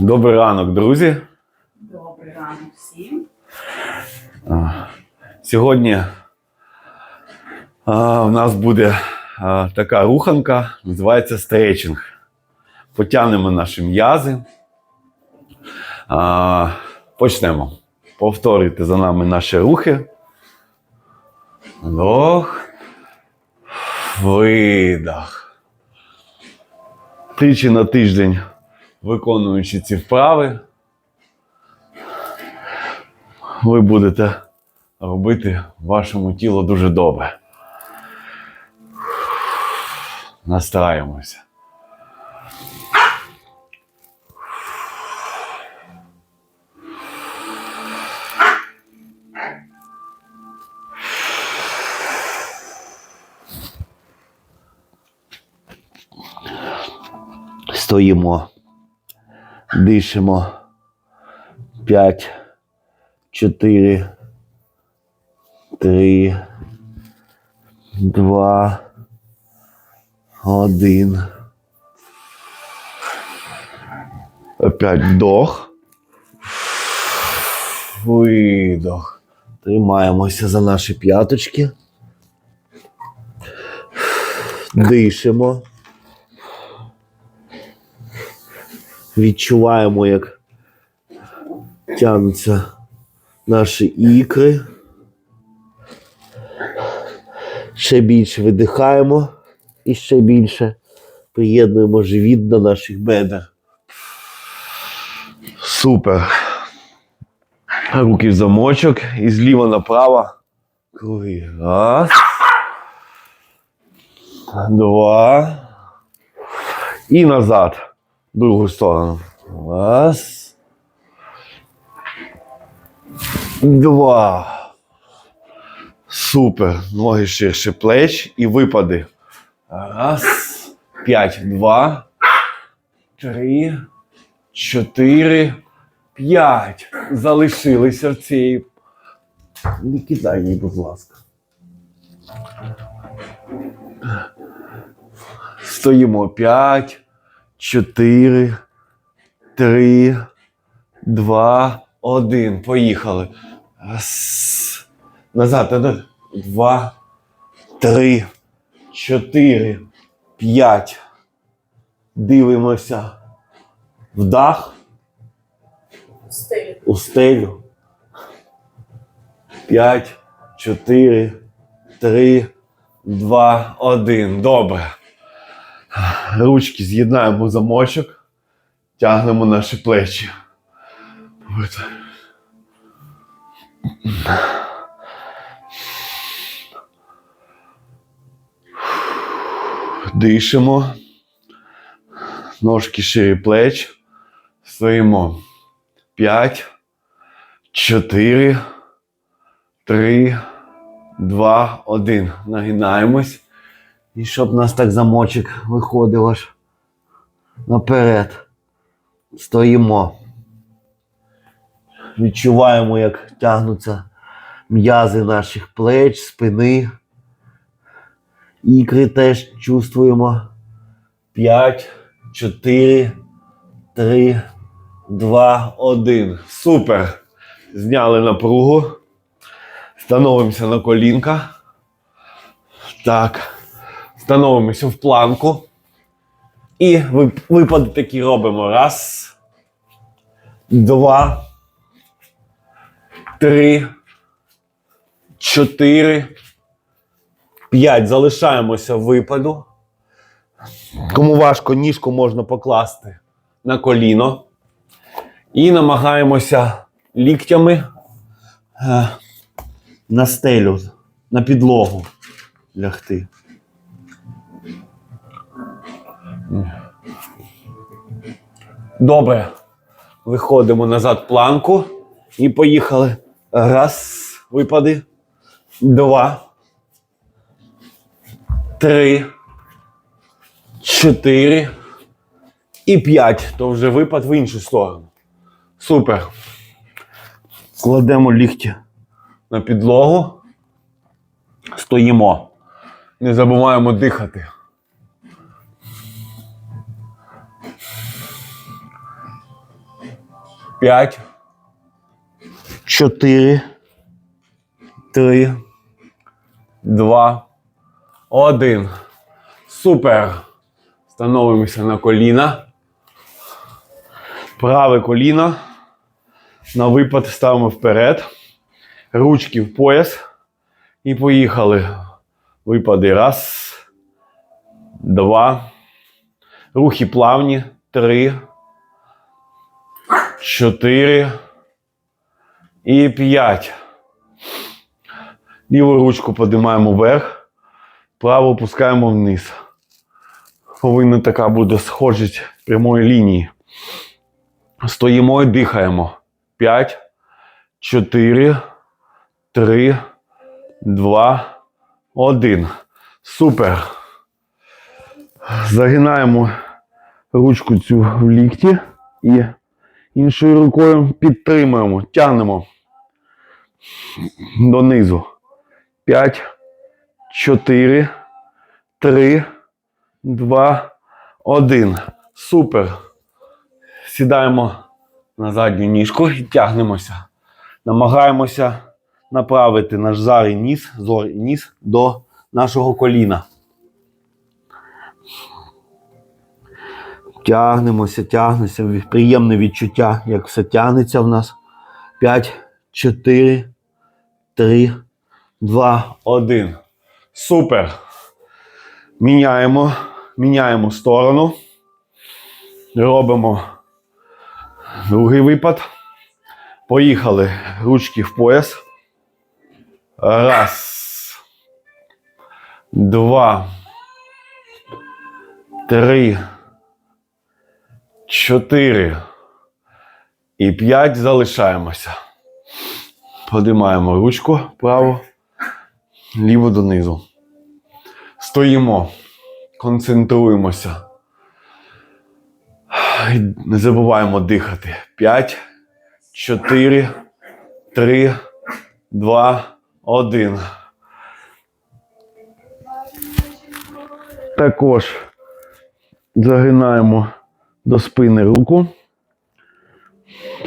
Добрий ранок, друзі. Добрий ранок всім. Сьогодні а, в нас буде а, така руханка, називається стретчинг. Потягнемо наші м'язи. Почнемо. Повторюйте за нами наші рухи. Вдох. Видох. Тричі на тиждень виконуючи ці вправи, ви будете робити вашому тілу дуже добре. Настраємося. Стоїмо, дишимо. П'ять, чотири, три, два, один. Опять вдох. Видох. Тримаємося за наші п'яточки. Дишимо. Відчуваємо, як тягнуться наші ікри. Ще більше видихаємо і ще більше приєднуємо живіт до наших бедер. Супер. Руки в замочок і зліва направо. Круги. Раз. Два. І назад. Другу сторону. Раз. Два. Супер. Ноги ширше плеч і випади. Раз. П'ять. Два. Три. Чотири. П'ять. Залишилися в цій. Не кидай її, будь ласка. Стоїмо. П'ять. Чотири. Три. Два. Один. Поїхали. Раз. Назад. назад. Два. Три. Чотири. П'ять. Дивимося. Вдах. У стелю. П'ять. Чотири. Три. Два. Один. Добре. Ручки з'єднаємо замочок. Тягнемо наші плечі. Дишимо. Ножки шире плеч. Стоїмо. П'ять. Чотири. Три. Два. Один. Нагинаємось. І щоб нас так замочок виходив аж наперед. Стоїмо. Відчуваємо, як тягнуться м'язи наших плеч, спини. Ікри теж чувствуємо. П'ять, чотири, три, два, один. Супер. Зняли напругу. Становимося на колінка. Так. Становимося в планку. І вип- випади такі робимо. Раз. Два. Три. Чотири. П'ять. Залишаємося в випаду. Кому важко, ніжку можна покласти на коліно. І намагаємося ліктями е, на стелю, на підлогу лягти. Добре. Виходимо назад планку і поїхали. Раз, випади. Два. Три. Чотири. І п'ять. То вже випад в іншу сторону. Супер. Кладемо лікті на підлогу. Стоїмо. Не забуваємо дихати. П'ять, чотири, три, два, один. Супер. Становимося на коліна. Праве коліно. На випад ставимо вперед. Ручки в пояс. І поїхали. Випади. Раз. Два. Рухи плавні. Три. Чотири. І п'ять. Ліву ручку підіймаємо вверх, праву опускаємо вниз. Повинна така буде схожість прямої лінії. Стоїмо і дихаємо. 5, 4, 3, 2, 1. Супер. Загинаємо ручку цю в лікті і іншою рукою підтримуємо, тягнемо донизу. 5, 4, 3, 2, 1. Супер. Сідаємо на задню ніжку і тягнемося. Намагаємося направити наш зарий ніс, зорий ніс до нашого коліна. Тягнемося, тягнемося. Приємне відчуття, як все тягнеться в нас. П'ять, чотири, три, два, Один. Супер. Міняємо, міняємо сторону. Робимо другий випад. Поїхали. Ручки в пояс. Раз. Два. Три. Чотири. І п'ять. Залишаємося. Подимаємо ручку праву ліву донизу. Стоїмо, концентруємося. Не забуваємо дихати. 5, 4, 3, 2, 1. Також загинаємо до спини руку,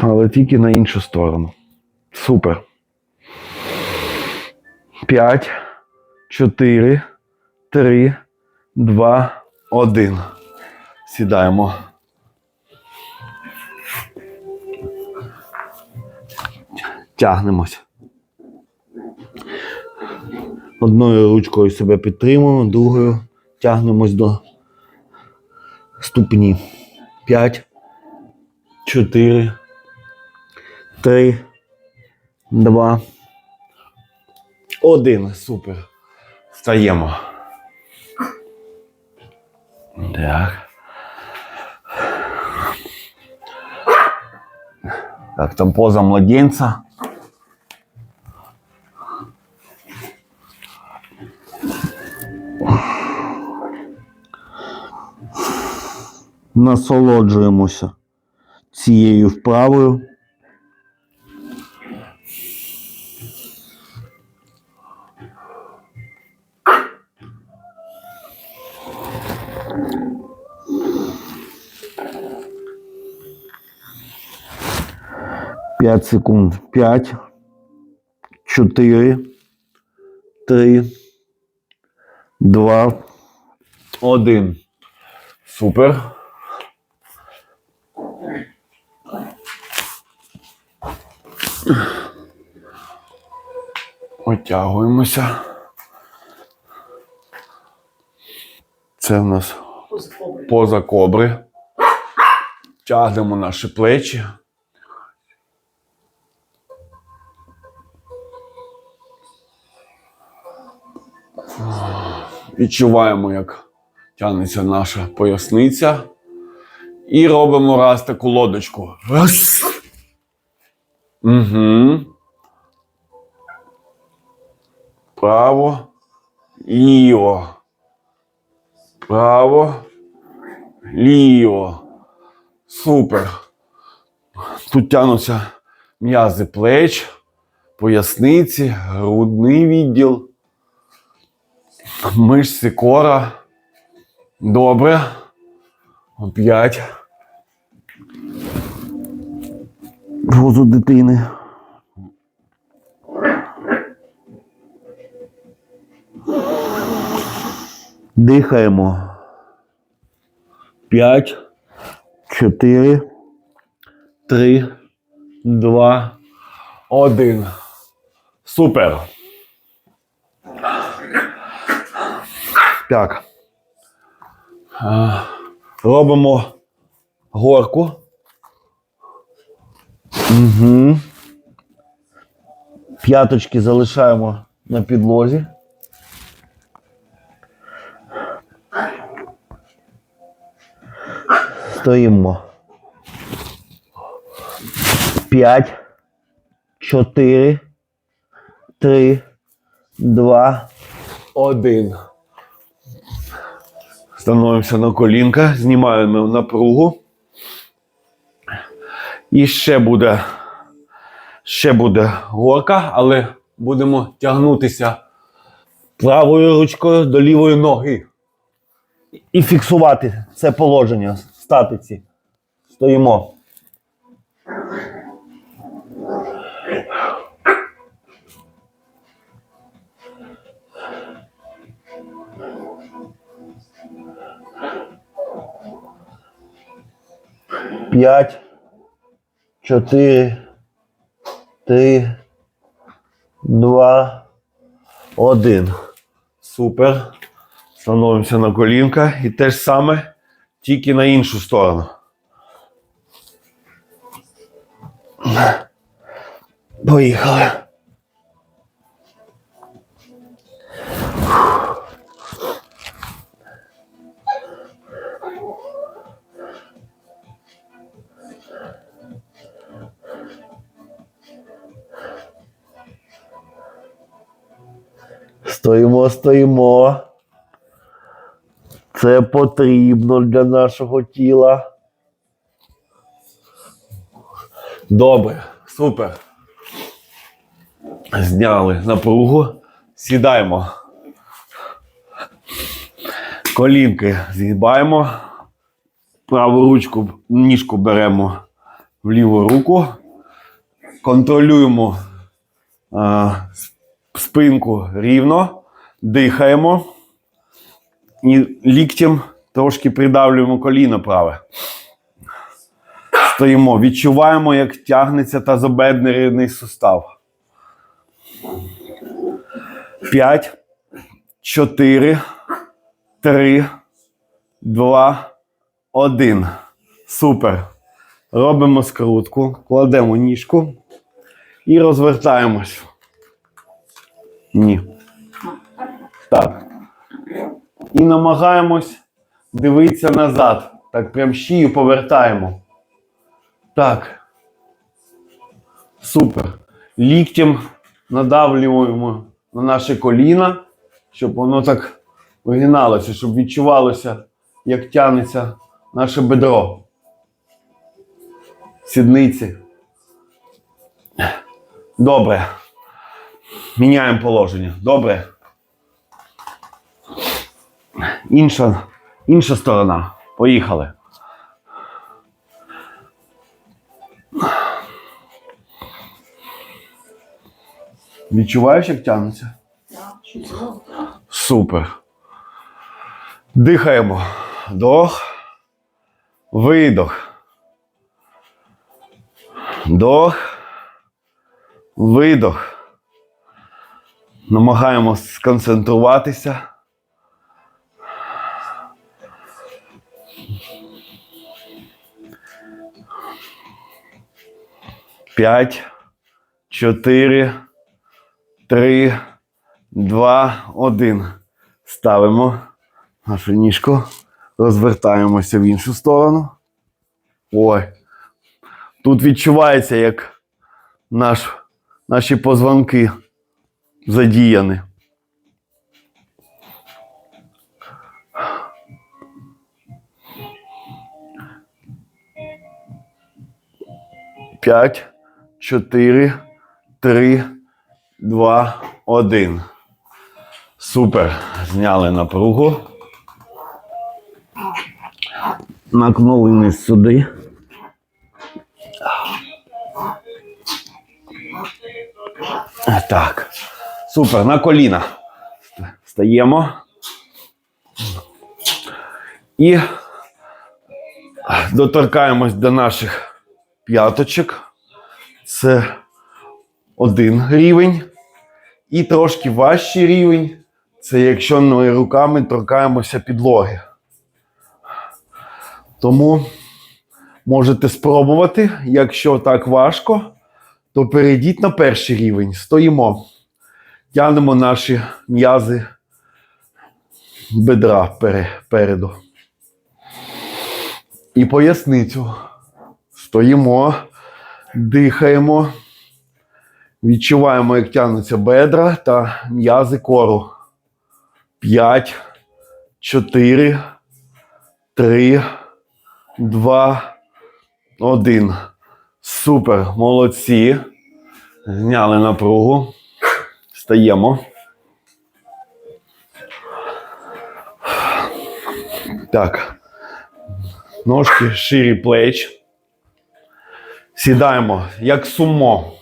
але тільки на іншу сторону. Супер. 5, 4, 3, 2, 1. Сідаємо. Тягнемось. Одною ручкою себе підтримуємо, другою тягнемось до ступні. 5, 4, 3, 2, Один. Супер. Встаємо. Так. Так, там поза младенца. Насолоджуємося цією вправою. П'ять секунд. П'ять, чотири, три, два, Один. Супер. Отягуємося. Це в нас Поза кобри. Тягнемо наші плечі. Відчуваємо, як тягнеться наша поясниця. І робимо раз таку лодочку. Раз. Угу. Право. Ліво. Право. Ліво. Супер. Тут тянуться м'язи плеч, поясниці, грудний відділ, мишці кора. Добре. П'ять. Возу дитини. Дихаємо. П'ять, чотири, три, Два, один. Супер. Так. Робимо горку. Угу. П'яточки залишаємо на підлозі. Стоїмо. П'ять, чотири, три, два. Один. Становимося на колінка, знімаємо напругу. І ще буде, ще буде горка, але будемо тягнутися правою ручкою до лівої ноги. І фіксувати це положення статиці. Стоїмо. П'ять, чотири, три, два, один. Супер. Становимося на колінка і те ж саме, тільки на іншу сторону. Поїхали. Стоїмо, стоїмо. Це потрібно для нашого тіла. Добре, супер. Зняли напругу. Сідаємо. Колінки згибаємо. Праву ручку, ніжку беремо в ліву руку. Контролюємо а, спинку рівно. Дихаємо. І ліктем трошки придавлюємо коліно праве. Стоїмо, відчуваємо, як тягнеться тазобедрний сустав. П'ять, чотири, три, два, один. Супер. Робимо скрутку, кладемо ніжку і розвертаємось. Ні. Так. І намагаємось дивитися назад. Так, прям шию повертаємо. Так. Супер. Ліктем надавлюємо на наше коліна, щоб воно так вигиналося, щоб відчувалося, як тягнеться наше бедро. Сідниці. Добре. Міняємо положення. Добре. Інша, інша сторона. Поїхали. Відчуваєш, як тягнеться? Супер. Дихаємо. Вдох. Видох. Вдох. Видох. Намагаємось сконцентруватися. П'ять, чотири, три, два, один. Ставимо нашу ніжку, розвертаємося в іншу сторону. Ой. Тут відчувається, як наш, наші позвонки задіяні. П'ять, чотири, три, два, один. Супер. Зняли напругу. Накнули низ сюди. Так. Супер, на коліна. Встаємо. І доторкаємось до наших п'яточок. Це один рівень. І трошки важчий рівень. Це якщо ми руками торкаємося підлоги. Тому можете спробувати. Якщо так важко, то перейдіть на перший рівень. Стоїмо. Тягнемо наші м'язи бедра переду. І поясницю. Стоїмо, дихаємо. Відчуваємо, як тягнуться бедра та м'язи кору. П'ять, чотири, три, два, один. Супер, молодці. Зняли напругу. Стаємо. Так. Ножки ширі плеч. Сідаємо як сумо.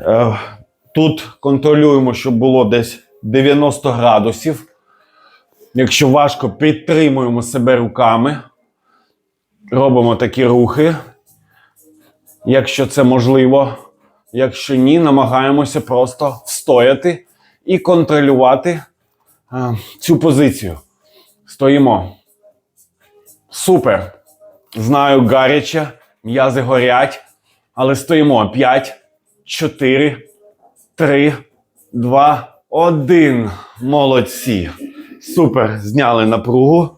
Е, Тут контролюємо, щоб було десь 90 градусів. Якщо важко, підтримуємо себе руками. Робимо такі рухи. Якщо це можливо. Якщо ні, намагаємося просто встояти і контролювати е, цю позицію. Стоїмо. Супер. Знаю, гаряче, м'язи горять, але стоїмо. 5, 4, 3, 2, 1. Молодці. Супер. Зняли напругу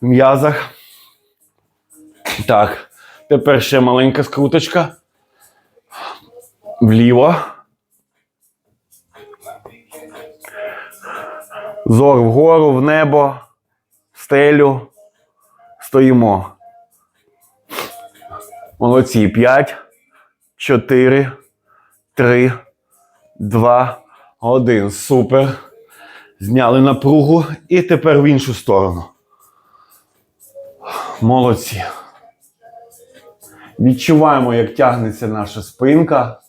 в м'язах. Так. Тепер ще маленька скруточка. Вліво. Зор вгору, в небо, в стелю. Стоїмо. Молодці. 5, 4, 3, 2, 1. Супер. Зняли напругу. І тепер в іншу сторону. Молодці. Відчуваємо, як тягнеться наша спинка.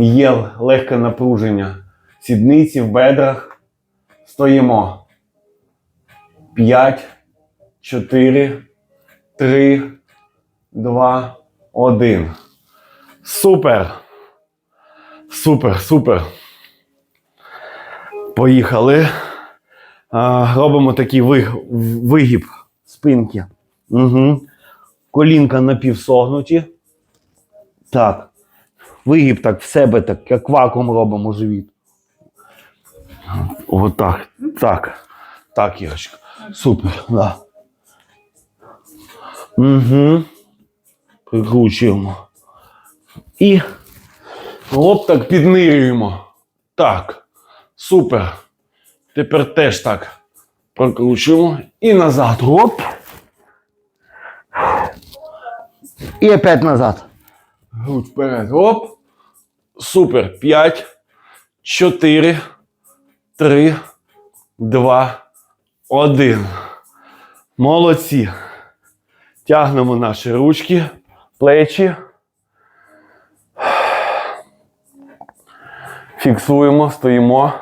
Є легке напруження сідниці в бедрах. Стоїмо. 5, 4, 3, 2, 1. Супер. Супер, супер. Поїхали. Робимо такий вигіб спинки. Угу. Колінка напівсогнуті. Так. Вигіб так в себе, так, як вакуум робимо живіт. Отак. Так. Так, Ірочка. Супер. Да. Угу. Прикручуємо. І оп, так піднирюємо. Так. Супер. Тепер теж так. Прокручуємо. І назад. Оп. І опять назад. Грудь вперед. Оп. Супер. 5, 4, 3, 2, 1. Молодці. Тягнемо наші ручки, плечі. Фіксуємо, стоїмо.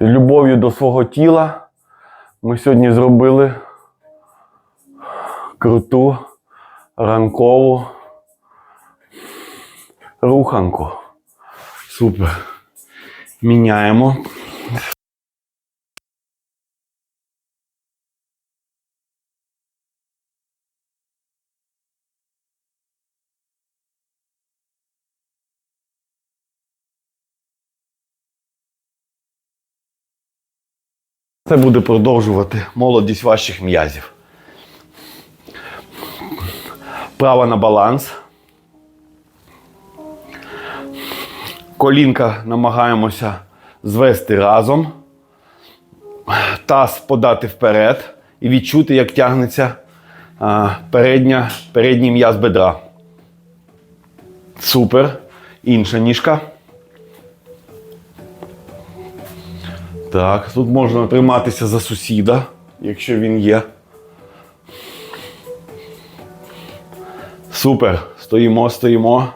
Любов'ю до свого тіла ми сьогодні зробили круту ранкову руханку. Супер. Міняємо. Це буде продовжувати молодість ваших м'язів. Право на баланс. Колінка намагаємося звести разом. Таз подати вперед і відчути, як тягнеться передня, передній м'яз бедра. Супер. Інша ніжка. Так, тут можна триматися за сусіда, якщо він є. Супер. Стоїмо, стоїмо.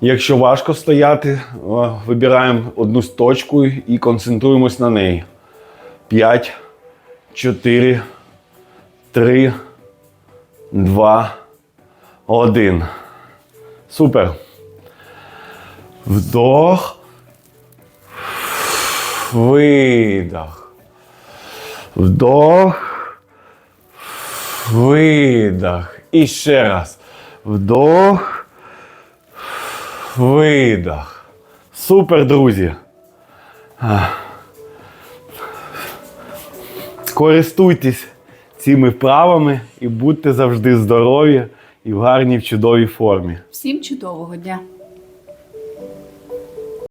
Якщо важко стояти, вибираємо одну точку і концентруємось на неї. 5, 4, 3, 2, 1. Супер. Вдох. Видох. Вдох. Видох. І ще раз. Вдох. Видох. Супер, друзі. Користуйтесь цими вправами і будьте завжди здорові і в гарній в чудовій формі. Всім чудового дня!